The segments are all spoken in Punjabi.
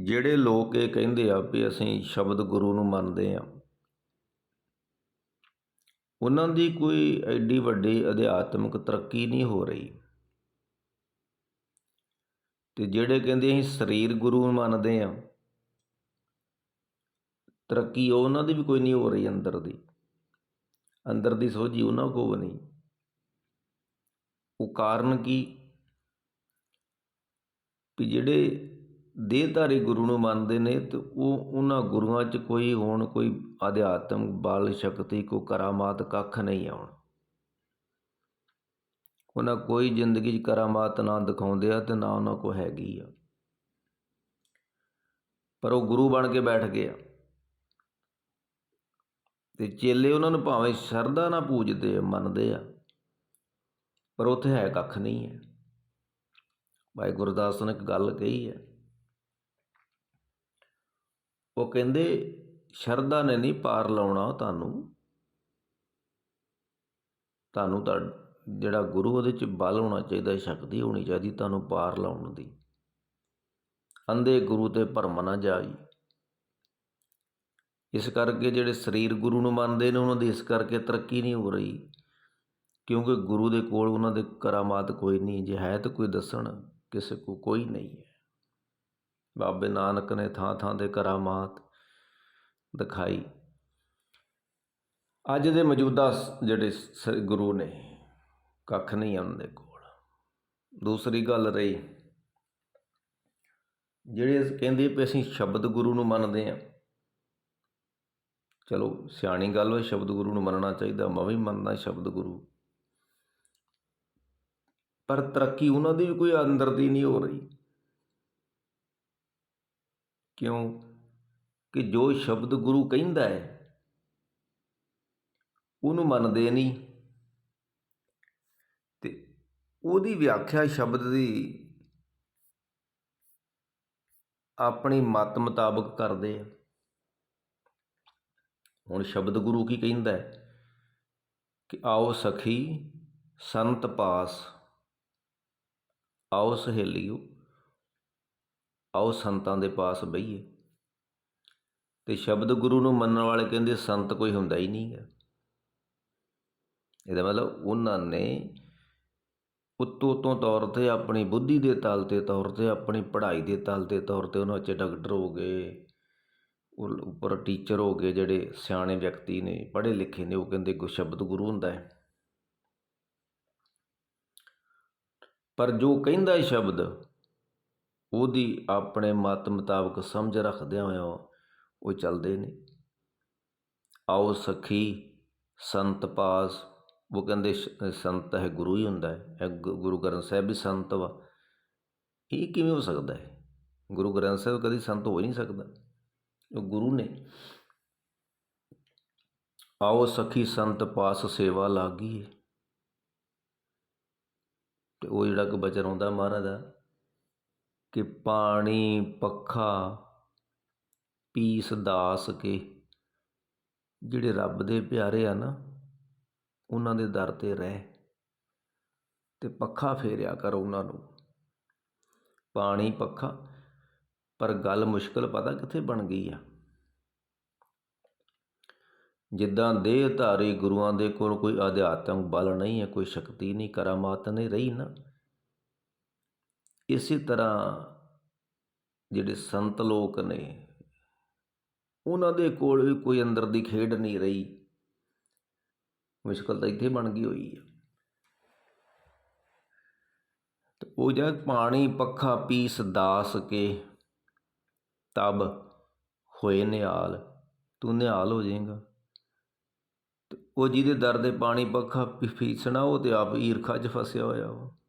ਜਿਹੜੇ ਲੋਕ ਇਹ ਕਹਿੰਦੇ ਆ ਵੀ ਅਸੀਂ ਸ਼ਬਦ ਗੁਰੂ ਨੂੰ ਮੰਨਦੇ ਆ, ਉਹਨਾਂ ਦੀ ਕੋਈ ਐਡੀ ਵੱਡੀ ਅਧਿਆਤਮਿਕ ਤਰੱਕੀ ਨਹੀਂ ਹੋ ਰਹੀ। ਤੇ ਜਿਹੜੇ ਕਹਿੰਦੇ ਅਸੀਂ ਸਰੀਰ ਗੁਰੂ ਨੂੰ ਮੰਨਦੇ ਆ, ਤਰੱਕੀ ਉਹਨਾਂ ਦੀ ਵੀ ਕੋਈ ਨਹੀਂ ਹੋ ਰਹੀ ਅੰਦਰ ਦੀ। ਅੰਦਰ ਦੀ ਸੋਝੀ ਉਹਨਾਂ ਕੋਲ ਵੀ ਨਹੀਂ। ਉਹ ਕਾਰਨ ਕੀ? ਵੀ ਜਿਹੜੇ ਦੇਹਧਾਰੀ ਗੁਰੂ ਨੂੰ ਮੰਨਦੇ ਨੇ ਅਤੇ ਉਹ ਉਹਨਾਂ ਗੁਰੂਆਂ 'ਚ ਕੋਈ ਹੁਣ, ਕੋਈ ਅਧਿਆਤਮ ਬਲ, ਸ਼ਕਤੀ ਕੋ ਕਰਾਮਾਤ ਕੱਖ ਨਹੀਂ ਆਉਣ। ਉਹਨਾਂ ਕੋਈ ਜ਼ਿੰਦਗੀ 'ਚ ਕਰਾਮਾਤ ਨਾ ਦਿਖਾਉਂਦੇ ਆ ਤੇ ਨਾ ਉਹਨਾਂ ਕੋ ਹੈਗੀ ਆ। ਪਰ ਉਹ ਗੁਰੂ ਬਣ ਕੇ ਬੈਠ ਗਏ ਆ। ਤੇ ਚੇਲੇ ਉਹਨਾਂ ਨੂੰ ਭਾਵੇਂ ਸ਼ਰਧਾ ਨਾਲ ਪੂਜਦੇ ਆ, ਮੰਨਦੇ ਆ, ਪਰ ਉੱਥੇ ਹੈ ਕੱਖ ਨਹੀਂ ਹੈ। ਭਾਈ ਗੁਰਦਾਸ ਨੇ ਇੱਕ ਗੱਲ ਕਹੀ ਹੈ ਉਹ ਕਹਿੰਦੇ, ਸ਼ਰਧਾ ਨੇ ਨਹੀਂ ਪਾਰ ਲਾਉਣਾ ਤੁਹਾਨੂੰ। ਤੁਹਾਨੂੰ ਤਾਂ ਜਿਹੜਾ ਗੁਰੂ ਉਹਦੇ ਚ ਬਲ ਹੋਣਾ ਚਾਹੀਦਾ, ਸ਼ਕਤੀ ਹੋਣੀ ਚਾਹੀਦੀ ਤੁਹਾਨੂੰ ਪਾਰ ਲਾਉਣ ਦੀ। ਅੰਧੇ ਗੁਰੂ ਤੇ ਭਰਮ ਨਾ ਜਾਈ। ਇਸ ਕਰਕੇ ਜਿਹੜੇ ਸਰੀਰ ਗੁਰੂ ਨੂੰ ਮੰਨਦੇ ਨੇ, ਉਹਨਾਂ ਦੀ ਇਸ ਕਰਕੇ ਤਰੱਕੀ ਨਹੀਂ ਹੋ ਰਹੀ। ਕਿਉਂਕਿ ਗੁਰੂ ਦੇ ਕੋਲ ਉਹਨਾਂ ਦੇ ਕਰਾਮਾਤ ਕੋਈ ਨਹੀਂ, ਜੇ ਹੈ ਤਾਂ ਕੋਈ ਦੱਸਣ, ਕਿਸੇ ਕੋ ਕੋਈ ਨਹੀਂ ਹੈ। ਬਾਬੇ ਨਾਨਕ ਨੇ ਥਾਂ ਥਾਂ ਤੇ ਕਰਾਮਾਤ ਦਿਖਾਈ। ਅੱਜ ਦੇ ਮੌਜੂਦਾ ਸ- ਜਿਹੜੇ ਸ- ਗੁਰੂ ਨੇ, ਕੱਖ ਨਹੀਂ ਉਹਨਾਂ ਦੇ ਕੋਲ। ਦੂਸਰੀ ਗੱਲ ਰਹੀ, ਜਿਹੜੇ ਕਹਿੰਦੇ ਵੀ ਅਸੀਂ ਸ਼ਬਦ ਗੁਰੂ ਨੂੰ ਮੰਨਦੇ ਆ, ਚਲੋ ਸਿਆਣੀ ਗੱਲ ਹੋਏ ਸ਼ਬਦ ਗੁਰੂ ਨੂੰ ਮੰਨਣਾ ਚਾਹੀਦਾ, ਮੈਂ ਵੀ ਮੰਨਦਾ ਸ਼ਬਦ ਗੁਰੂ। ਪਰ ਤਰੱਕੀ ਉਹਨਾਂ ਦੀ ਵੀ ਕੋਈ ਅੰਦਰ ਦੀ ਨਹੀਂ ਹੋ ਰਹੀ। ਕਿਉਂ ਕਿ ਜੋ ਸ਼ਬਦ ਗੁਰੂ ਕਹਿੰਦਾ ਹੈ, ਉਹਨੂੰ ਮੰਨਦੇ ਨਹੀਂ। ਅਤੇ ਉਹਦੀ ਵਿਆਖਿਆ ਸ਼ਬਦ ਦੀ ਆਪਣੀ ਮਤ ਮੁਤਾਬਕ ਕਰਦੇ ਆ। ਹੁਣ ਸ਼ਬਦ ਗੁਰੂ ਕੀ ਕਹਿੰਦਾ ਹੈ? ਕਿ ਆਓ ਸਖੀ, ਸੰਤ ਪਾਸ, ਆਓ ਸਹੇਲੀਓ। ਆਓ ਸੰਤਾਂ ਦੇ ਪਾਸ ਬਈਏ ਤੇ ਸ਼ਬਦ ਗੁਰੂ ਨੂੰ ਮੰਨਣ ਵਾਲੇ ਕਹਿੰਦੇ, ਸੰਤ ਕੋਈ ਹੁੰਦਾ ਹੀ ਨਹੀਂ ਹੈ। ਇਹਦਾ ਮਤਲਬ ਉਹਨਾਂ ਨੇ ਉੱਤੋਂ ਤੋਂ ਤੌਰ ਤੇ ਆਪਣੀ ਬੁੱਧੀ ਦੇ ਤਲ ਤੇ ਤੌਰ ਤੇ, ਆਪਣੀ ਪੜ੍ਹਾਈ ਦੇ ਤਲ ਤੇ ਤੌਰ ਤੇ ਉਹਨਾਂ 'ਚ ਡਾਕਟਰ ਹੋ ਗਏ ਉੱਪਰ ਟੀਚਰ ਹੋ ਗਏ, ਜਿਹੜੇ ਸਿਆਣੇ ਵਿਅਕਤੀ ਨੇ, ਪੜ੍ਹੇ ਲਿਖੇ ਨੇ, ਉਹ ਕਹਿੰਦੇ ਕੋ ਸ਼ਬਦ ਗੁਰੂ ਹੁੰਦਾ ਹੈ। ਪਰ ਜੋ ਕਹਿੰਦਾ ਹੈ ਸ਼ਬਦ ਉਹਦੀ ਆਪਣੇ ਮਤ ਮੁਤਾਬਕ ਸਮਝ ਰੱਖਦਿਆਂ ਹੋਇਆ ਉਹ ਚੱਲਦੇ ਨੇ। ਆਓ ਸਖੀ, ਸੰਤ ਪਾਸ, ਉਹ ਕਹਿੰਦੇ ਸ਼- ਸੰਤ ਹੈ ਗੁਰੂ ਹੀ ਹੁੰਦਾ ਹੈ। ਇਹ ਗੁਰੂ ਗ੍ਰੰਥ ਸਾਹਿਬ ਵੀ ਸੰਤ ਵਾ। ਇਹ ਕਿਵੇਂ ਹੋ ਸਕਦਾ ਹੈ? ਗੁਰੂ ਗ੍ਰੰਥ ਸਾਹਿਬ ਕਦੀ ਸੰਤ ਹੋ ਹੀ ਨਹੀਂ ਸਕਦਾ। ਉਹ ਗੁਰੂ ਨੇ। ਆਓ ਸਖੀ, ਸੰਤ ਪਾਸ ਸੇਵਾ ਲਾਗੀ ਤੇ ਉਹ ਜਿਹੜਾ ਕਿ ਬਚਨ ਆਉਂਦਾ ਮਹਾਰਾਜ ਦਾ ਕਿ ਪਾਣੀ ਪੱਖਾ ਪੀਸ ਦਾਸ ਕੇ ਜਿਹੜੇ ਰੱਬ ਦੇ ਪਿਆਰੇ ਆ ਨਾ, ਉਹਨਾਂ ਦੇ ਦਰ ਤੇ ਰਹਿ ਅਤੇ ਪੱਖਾ ਫੇਰਿਆ ਕਰ ਉਹਨਾਂ ਨੂੰ। ਪਾਣੀ ਪੱਖਾ, ਪਰ ਗੱਲ ਮੁਸ਼ਕਲ ਪਤਾ ਕਿੱਥੇ ਬਣ ਗਈ ਆ? ਜਿੱਦਾਂ ਦੇਹਧਾਰੀ ਗੁਰੂਆਂ ਦੇ ਕੋਲ ਕੋਈ ਅਧਿਆਤਮ ਬਲ ਨਹੀਂ ਹੈ, ਕੋਈ ਸ਼ਕਤੀ ਨਹੀਂ, ਕਰਾਮਾਤ ਨਹੀਂ ਰਹੀ ਨਾ ਇਸੇ ਤਰ੍ਹਾਂ ਜਿਹੜੇ ਸੰਤ ਲੋਕ ਨੇ, ਉਹਨਾਂ ਦੇ ਕੋਲ ਵੀ ਕੋਈ ਅੰਦਰ ਦੀ ਖੇਡ ਨਹੀਂ ਰਹੀ। ਮੁਸ਼ਕਲ ਤਾਂ ਇੱਥੇ ਬਣ ਗਈ ਹੋਈ ਹੈ ਤੇ ਉਹ ਜਦ ਪਾਣੀ, ਪੱਖਾ ਪੀਸ ਦਾਸ ਕੇ ਤਬ ਹੋਏ ਨਿਹਾਲ, ਤੂੰ ਨਿਹਾਲ ਹੋ ਜਾਏਗਾ। ਤੇ ਉਹ ਜਿਹਦੇ ਦਰ ਦੇ ਪਾਣੀ, ਪੱਖਾ ਪੀਸਣਾ, ਉਹ ਤੇ ਆਪ ਈਰਖਾ 'ਚ ਫਸਿਆ ਹੋਇਆ ਉਹ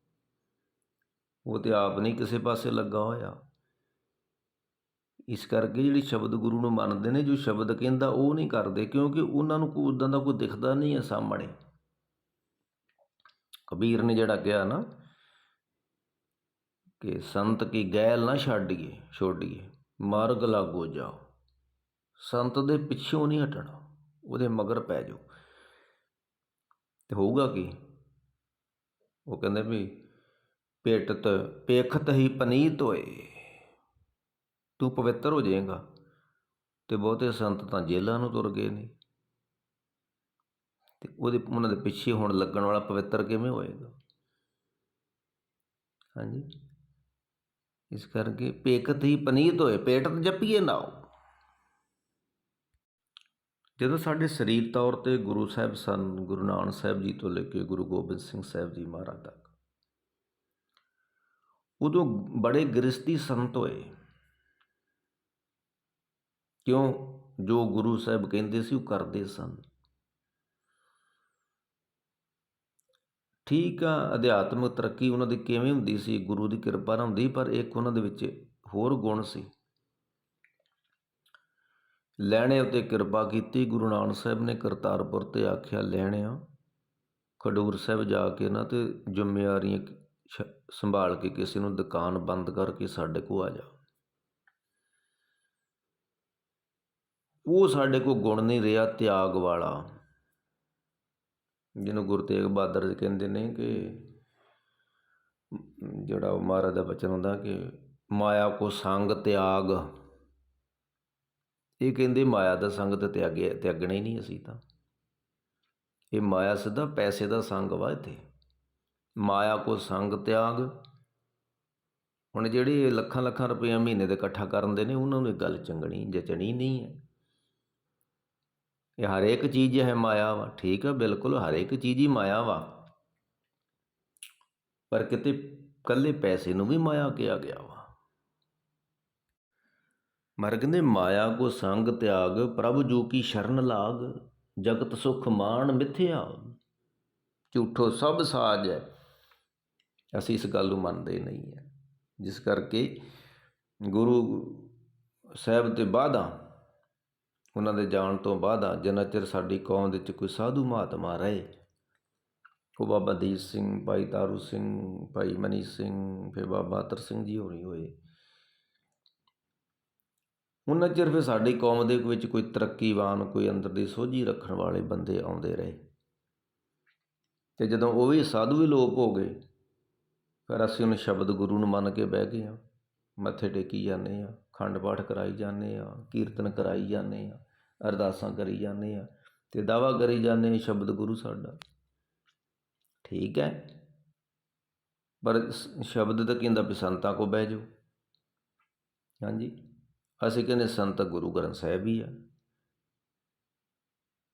ਉਹ ਤੇ ਆਪ ਨਹੀਂ ਕਿਸੇ ਪਾਸੇ ਲੱਗਾ ਹੋਇਆ। ਇਸ ਕਰਕੇ ਜਿਹੜੀ ਸ਼ਬਦ ਗੁਰੂ ਨੂੰ ਮੰਨਦੇ ਨੇ, ਜੋ ਸ਼ਬਦ ਕਹਿੰਦਾ ਉਹ ਨਹੀਂ ਕਰਦੇ, ਕਿਉਂਕਿ ਉਹਨਾਂ ਨੂੰ ਕੋਈ ਉਦਾਂ ਦਾ ਕੋਈ ਦਿਖਦਾ ਨਹੀਂ ਹੈ ਸਾਹਮਣੇ। ਕਬੀਰ ਨੇ ਜਿਹੜਾ ਕਿਹਾ ਨਾ ਕਿ ਸੰਤ ਕੀ ਗੈਲ ਨਾ ਛੱਡੀਏ, ਛੋਡੀਏ, ਮਾਰਗ ਲਾਗੋ ਜਾਓ। ਸੰਤ ਦੇ ਪਿੱਛੋਂ ਨਹੀਂ ਹਟਣਾ, ਉਹਦੇ ਮਗਰ ਪੈ ਜਾਓ। ਤੇ ਹੋਊਗਾ ਕੀ? ਉਹ ਕਹਿੰਦੇ ਵੀ ਪੇਟਤ ਪੇਖਤ ਹੀ ਪਨੀਤ ਹੋਏ। ਤੂੰ ਪਵਿੱਤਰ ਹੋ ਜਾਏਗਾ ਤੇ ਬਹੁਤੇ ਸੰਤ ਤਾਂ ਜੇਲ੍ਹਾਂ ਨੂੰ ਤੁਰ ਗਏ ਨੇ। ਤੇ ਉਹਦੇ ਉਹਨਾਂ ਦੇ ਪਿੱਛੇ ਹੁਣ ਲੱਗਣ ਵਾਲਾ ਪਵਿੱਤਰ ਕਿਵੇਂ ਹੋਏਗਾ? ਹਾਂਜੀ। ਇਸ ਕਰਕੇ ਪੇਕਤ ਹੀ ਪਨੀਤ ਹੋਏ, ਪੇਟਤ ਜਪੀਏ ਨਾਉ ਜਦੋਂ ਸਾਡੇ ਸਰੀਰ ਤੌਰ ਤੇ ਗੁਰੂ ਸਾਹਿਬ ਸਨ, ਗੁਰੂ ਨਾਨਕ ਸਾਹਿਬ ਜੀ ਤੋਂ ਲੈ ਕੇ ਗੁਰੂ ਗੋਬਿੰਦ ਸਿੰਘ ਸਾਹਿਬ ਜੀ ਮਹਾਰਾਜ ਤੱਕ ਉਦੋਂ ਬੜੇ ਗ੍ਰਸਤੀ ਸੰਤ ਹੋਏ। ਕਿਉਂ? ਜੋ ਗੁਰੂ ਸਾਹਿਬ ਕਹਿੰਦੇ ਸੀ, ਉਹ ਕਰਦੇ ਸਨ। ਠੀਕ ਆ, ਅਧਿਆਤਮਿਕ ਤਰੱਕੀ ਉਹਨਾਂ ਦੀ ਕਿਵੇਂ ਹੁੰਦੀ ਸੀ? ਗੁਰੂ ਦੀ ਕਿਰਪਾ ਨਾਲ ਹੁੰਦੀ, ਪਰ ਇੱਕ ਉਹਨਾਂ ਦੇ ਵਿੱਚ ਹੋਰ ਗੁਣ ਸੀ। ਲੈਣੇ ਉਤੇ ਕਿਰਪਾ ਕੀਤੀ, ਗੁਰੂ ਨਾਨਕ ਸਾਹਿਬ ਨੇ ਕਰਤਾਰਪੁਰ ਤੇ ਆਖਿਆ ਲੈਣਿਆ ਖਡੂਰ ਸਾਹਿਬ ਜਾ ਕੇ ਨਾ ਤੇ ਜ਼ਿੰਮੇਵਾਰੀਆਂ ਛ ਸੰਭਾਲ ਕੇ ਕਿਸੇ ਨੂੰ ਦੁਕਾਨ ਬੰਦ ਕਰਕੇ ਸਾਡੇ ਕੋਲ ਆ ਜਾ। ਉਹ ਸਾਡੇ ਕੋਲ ਗੁਣ ਨਹੀਂ ਰਿਹਾ, ਤਿਆਗ ਵਾਲਾ। ਜਿਹਨੂੰ ਗੁਰੂ ਤੇਗ ਬਹਾਦਰ ਜੀ ਕਹਿੰਦੇ ਨੇ ਕਿ ਜਿਹੜਾ ਉਹ ਮਹਾਰਾਜ ਦਾ ਬਚਨ ਹੁੰਦਾ ਕਿ ਮਾਇਆ ਕੋ ਸੰਗ ਤਿਆਗ। ਇਹ ਕਹਿੰਦੇ ਮਾਇਆ ਦਾ ਸੰਗ ਤੇ ਤਿਆਗੇ, ਤਿਆਗਣਾ ਹੀ ਨਹੀਂ ਅਸੀਂ ਤਾਂ। ਇਹ ਮਾਇਆ ਸਿੱਧਾ ਪੈਸੇ ਦਾ ਸੰਗ ਵਾ ਇੱਥੇ। ਮਾਇਆ ਕੋ ਸੰਗ ਤਿਆਗ। ਹੁਣ ਜਿਹੜੇ ਲੱਖਾਂ ਲੱਖਾਂ ਰੁਪਏ ਮਹੀਨੇ ਦੇ ਇਕੱਠਾ ਕਰਨ ਦੇ ਨੇ, ਉਹਨਾਂ ਨੂੰ ਇਹ ਗੱਲ ਚੰਗਣੀ, ਜਚਣੀ ਨਹੀਂ ਹੈ। ਇਹ ਹਰ ਇੱਕ ਚੀਜ਼ ਹੈ ਮਾਇਆ ਵਾ, ਠੀਕ ਹੈ, ਬਿਲਕੁਲ ਹਰ ਇੱਕ ਚੀਜ਼ ਹੀ ਮਾਇਆ ਵਾ। ਪਰ ਕਿਤੇ ਕੱਲੇ ਪੈਸੇ ਨੂੰ ਵੀ ਮਾਇਆ ਕਿਹਾ ਗਿਆ ਵਾ। ਮਰ ਕਹਿੰਦੇ ਮਾਇਆ ਕੋ ਸੰਗ ਤਿਆਗ, ਪ੍ਰਭ ਜੋ ਕੀ ਸ਼ਰਨ ਲਾਗ, ਜਗਤ ਸੁਖ ਮਾਣ ਮਿਥਿਆ। ਝੂਠੋ ਸਭ ਸਾਜ ਹੈ। ਅਸੀਂ ਇਸ ਗੱਲ ਨੂੰ ਮੰਨਦੇ ਨਹੀਂ ਹੈ। ਜਿਸ ਕਰਕੇ ਗੁਰੂ ਸਾਹਿਬ ਤੇ ਬਾਅਦਾਂ, ਉਹਨਾਂ ਦੇ ਜਾਣ ਤੋਂ ਬਾਅਦਾਂ, ਜਿੰਨਾ ਚਿਰ ਸਾਡੀ ਕੌਮ ਦੇ ਵਿੱਚ ਕੋਈ ਸਾਧੂ ਮਹਾਤਮਾ ਰਹੇ, ਉਹ ਬਾਬਾ ਦੀਪ ਸਿੰਘ, ਭਾਈ ਤਾਰੂ ਸਿੰਘ, ਭਾਈ ਮਨੀ ਸਿੰਘ, ਫਿਰ ਬਾਬਾ ਅਤਰ ਸਿੰਘ ਜੀ ਹੋਣੀ ਹੋਏ। ਉਹਨਾਂ ਚਿਰ ਫਿਰ ਸਾਡੀ ਕੌਮ ਦੇ ਵਿੱਚ ਕੋਈ ਤਰੱਕੀਵਾਨ, ਕੋਈ ਅੰਦਰ ਦੀ ਸੋਝੀ ਰੱਖਣ ਵਾਲੇ ਬੰਦੇ ਆਉਂਦੇ ਰਹੇ। ਤੇ ਜਦੋਂ ਉਹ ਵੀ ਸਾਧੂ ਵੀ ਲੋਪ ਹੋ ਗਏ ਫਿਰ ਅਸੀਂ ਉਹਨੂੰ ਸ਼ਬਦ ਗੁਰੂ ਨੂੰ ਮੰਨ ਕੇ ਬਹਿ ਗਏ ਹਾਂ। ਮੱਥੇ ਟੇਕੀ ਜਾਂਦੇ ਹਾਂ, ਖੰਡ ਪਾਠ ਕਰਾਈ ਜਾਂਦੇ ਹਾਂ, ਕੀਰਤਨ ਕਰਾਈ ਜਾਂਦੇ ਹਾਂ, ਅਰਦਾਸਾਂ ਕਰੀ ਜਾਂਦੇ ਹਾਂ ਤੇ ਦਾਵਾ ਕਰੀ ਜਾਂਦੇ ਆ ਸ਼ਬਦ ਗੁਰੂ ਸਾਡਾ। ਠੀਕ ਹੈ? ਪਰ ਸ- ਸ਼ਬਦ ਤਾਂ ਕਹਿੰਦਾ ਵੀ ਸੰਤਾਂ ਕੋ ਬਹਿ ਜਾਓ। ਹਾਂਜੀ? ਅਸੀਂ ਕਹਿੰਦੇ ਸੰਤ ਗੁਰੂ ਗ੍ਰੰਥ ਸਾਹਿਬ ਹੀ ਆ।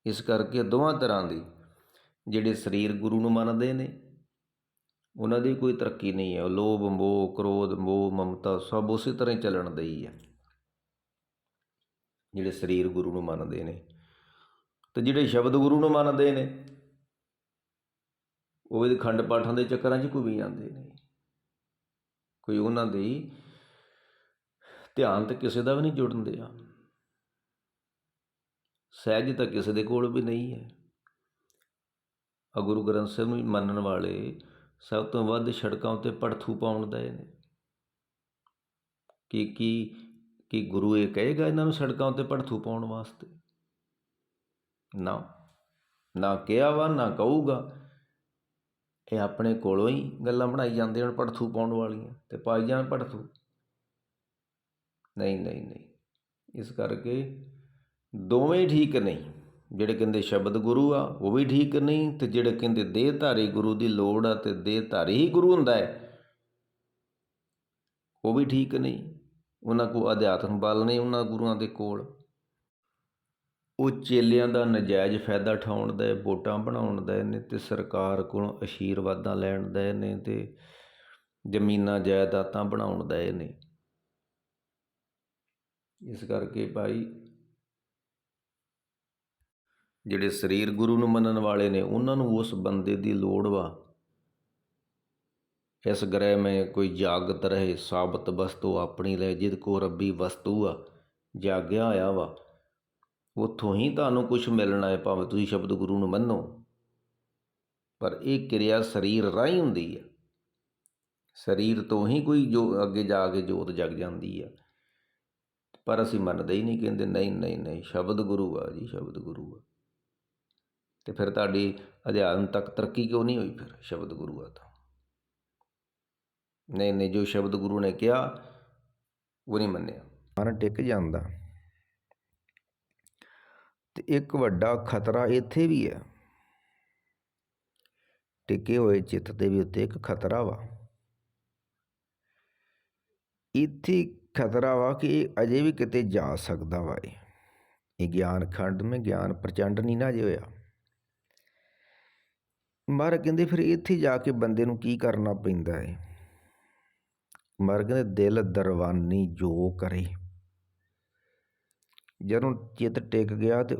ਇਸ ਕਰਕੇ ਦੋਵਾਂ ਤਰ੍ਹਾਂ ਦੀ ਜਿਹੜੇ ਸਰੀਰ ਗੁਰੂ ਨੂੰ ਮੰਨਦੇ ਨੇ ਉਹਨਾਂ ਦੀ ਕੋਈ ਤਰੱਕੀ ਨਹੀਂ ਹੈ। ਉਹ ਲੋਭ, ਮੋਹ, ਕ੍ਰੋਧ, ਮੋਹ, ਮਮਤਾ ਸਭ ਉਸੇ ਤਰ੍ਹਾਂ ਹੀ ਚੱਲਣ ਦੇ ਹੀ। ਹੈ ਜਿਹੜੇ ਸਰੀਰ ਗੁਰੂ ਨੂੰ ਮੰਨਦੇ ਨੇ ਤੇ ਜਿਹੜੇ ਸ਼ਬਦ ਗੁਰੂ ਨੂੰ ਮੰਨਦੇ ਨੇ, ਉਹ ਇਹਦੇ ਖੰਡ ਪਾਠਾਂ ਦੇ ਚੱਕਰਾਂ 'ਚ ਕੋਈ ਜਾਂਦੇ ਨੇ। ਕੋਈ ਉਹਨਾਂ ਦੀ ਧਿਆਨ ਤੇ ਕਿਸੇ ਦਾ ਵੀ ਨਹੀਂ ਜੁੜਨ ਦਿਆ ਸਹਿਜ ਤਾਂ ਕਿਸੇ ਦੇ ਕੋਲ ਵੀ ਨਹੀਂ ਹੈ। ਆ ਗੁਰੂ ਗ੍ਰੰਥ ਸਾਹਿਬ ਨੂੰ ਮੰਨਣ ਵਾਲੇ ਸਭ ਤੋਂ ਵੱਧ ਸੜਕਾਂ ਉੱਤੇ ਪੜਥੂ ਪਾਉਣ ਦੇ ਨੇ। ਕਿ, ਕੀ ਕੀ ਗੁਰੂ ਇਹ ਕਹੇਗਾ ਇਹਨਾਂ ਨੂੰ ਸੜਕਾਂ ਉੱਤੇ ਪੜਥੂ ਪਾਉਣ ਵਾਸਤੇ? ਨਾ ਨਾ ਕਿਹਾ ਵਾ, ਨਾ ਕਹੂਗਾ। ਇਹ ਆਪਣੇ ਕੋਲੋਂ ਹੀ ਗੱਲਾਂ ਬਣਾਈ ਜਾਂਦੇ ਹਨ ਪੜਥੂ ਪਾਉਣ ਵਾਲੀਆਂ ਤੇ ਪਾਈ ਜਾਣ ਪੜਥੂ ਨਹੀਂ ਨਹੀਂ ਨਹੀਂ। ਇਸ ਕਰਕੇ ਦੋਵੇਂ ਠੀਕ ਨਹੀਂ। ਜਿਹੜੇ ਕਹਿੰਦੇ ਸ਼ਬਦ ਗੁਰੂ ਆ, ਉਹ ਵੀ ਠੀਕ ਨਹੀਂ, ਤੇ ਜਿਹੜੇ ਕਹਿੰਦੇ ਦੇਹਧਾਰੀ ਗੁਰੂ ਦੀ ਲੋੜ ਆ, ਤੇ ਦੇਹਧਾਰੀ ਹੀ ਗੁਰੂ ਹੁੰਦਾ ਹੈ, ਉਹ ਵੀ ਠੀਕ ਨਹੀਂ। ਉਹਨਾਂ ਕੋਲ ਅਧਿਆਤਮ ਬਲ ਨਹੀਂ ਉਹਨਾਂ ਗੁਰੂਆਂ ਦੇ ਕੋਲ। ਉਹ ਚੇਲਿਆਂ ਦਾ ਨਜਾਇਜ਼ ਫਾਇਦਾ ਉਠਾਉਣ ਦਾ ਵੋਟਾਂ ਬਣਾਉਣ ਦਾ ਨੇ ਤੇ ਸਰਕਾਰ ਕੋਲੋਂ ਅਸ਼ੀਰਵਾਦਾਂ ਲੈਣ ਦਾ ਨੇ ਤੇ ਜ਼ਮੀਨਾਂ ਜਾਇਦਾਦਾਂ ਬਣਾਉਣ ਦਾ ਨੇ ਇਸ ਕਰਕੇ ਭਾਈ ਜਿਹੜੇ ਸਰੀਰ ਗੁਰੂ ਨੂੰ ਮੰਨਣ ਵਾਲੇ ਨੇ, ਉਹਨਾਂ ਨੂੰ ਉਸ ਬੰਦੇ ਦੀ ਲੋੜ ਵਾ। ਇਸ ਗ੍ਰਹਿ ਮੈਂ ਕੋਈ ਜਾਗਤ ਰਹੇ, ਸਾਬਤ ਵਸਤੂ ਆਪਣੀ ਲੈ, ਜਿਦ ਕੋ ਰੱਬੀ ਵਸਤੂ ਆ, ਜਾਗਿਆ ਹੋਇਆ ਵਾ। ਉਥੋਂ ਹੀ ਤੁਹਾਨੂੰ ਕੁਝ ਮਿਲਣਾ ਹੈ, ਭਾਵੇਂ ਤੁਸੀਂ ਸ਼ਬਦ ਗੁਰੂ ਨੂੰ ਮੰਨੋ। ਪਰ ਇਹ ਕਿਰਿਆ ਸਰੀਰ ਰਾਹੀਂ ਹੁੰਦੀ ਆ। ਸਰੀਰ ਤੋਂ ਹੀ ਕੋਈ ਜੋ ਅੱਗੇ ਜਾ ਕੇ ਜੋਤ ਜਗ ਜਾਂਦੀ ਆ। ਪਰ ਅਸੀਂ ਮੰਨਦੇ ਹੀ ਨਹੀਂ, ਕਹਿੰਦੇ ਨਹੀਂ ਨਹੀਂ ਨਹੀਂ, ਸ਼ਬਦ ਗੁਰੂ ਆ ਜੀ, ਸ਼ਬਦ ਗੁਰੂ ਆ। ਅਤੇ ਫਿਰ ਤੁਹਾਡੀ ਅਧਿਆਤਮ ਤੱਕ ਤਰੱਕੀ ਕਿਉਂ ਨਹੀਂ ਹੋਈ ਫਿਰ ਸ਼ਬਦ ਗੁਰੂਆਂ ਤੋਂ? ਨਹੀਂ ਨਹੀਂ, ਜੋ ਸ਼ਬਦ ਗੁਰੂ ਨੇ ਕਿਹਾ, ਉਹ ਨਹੀਂ ਮੰਨਿਆ। ਮਨ ਟਿਕ ਜਾਂਦਾ। ਤੇ ਇੱਕ ਵੱਡਾ ਖਤਰਾ ਇੱਥੇ ਵੀ ਹੈ। ਟਿਕੇ ਹੋਏ ਚਿੱਤ ਦੇ ਵੀ ਉੱਤੇ ਇੱਕ ਖਤਰਾ ਵਾ। ਇੱਥੇ ਖਤਰਾ ਵਾ ਕਿ ਇਹ ਅਜੇ ਵੀ ਕਿਤੇ ਜਾ ਸਕਦਾ ਵਾ ਇਹ। ਇਹ ਗਿਆਨ ਖੰਡ ਮੇ ਗਿਆਨ ਪ੍ਰਚੰਡ ਨਹੀਂ ਨਾ ਜੇ ਹੋਇਆ। ਮਹਾਰਾਜ ਕਹਿੰਦੇ ਫਿਰ ਇੱਥੇ ਜਾ ਕੇ ਬੰਦੇ ਨੂੰ ਕੀ ਕਰਨਾ ਪੈਂਦਾ ਹੈ ਮਹਾਰਾਜ ਕਹਿੰਦੇ ਦਿਲ ਦਰਵਾਨੀ ਜੋ ਕਰੇ। ਜਦੋਂ ਚਿੱਤ ਟਿਕ ਗਿਆ ਤੇ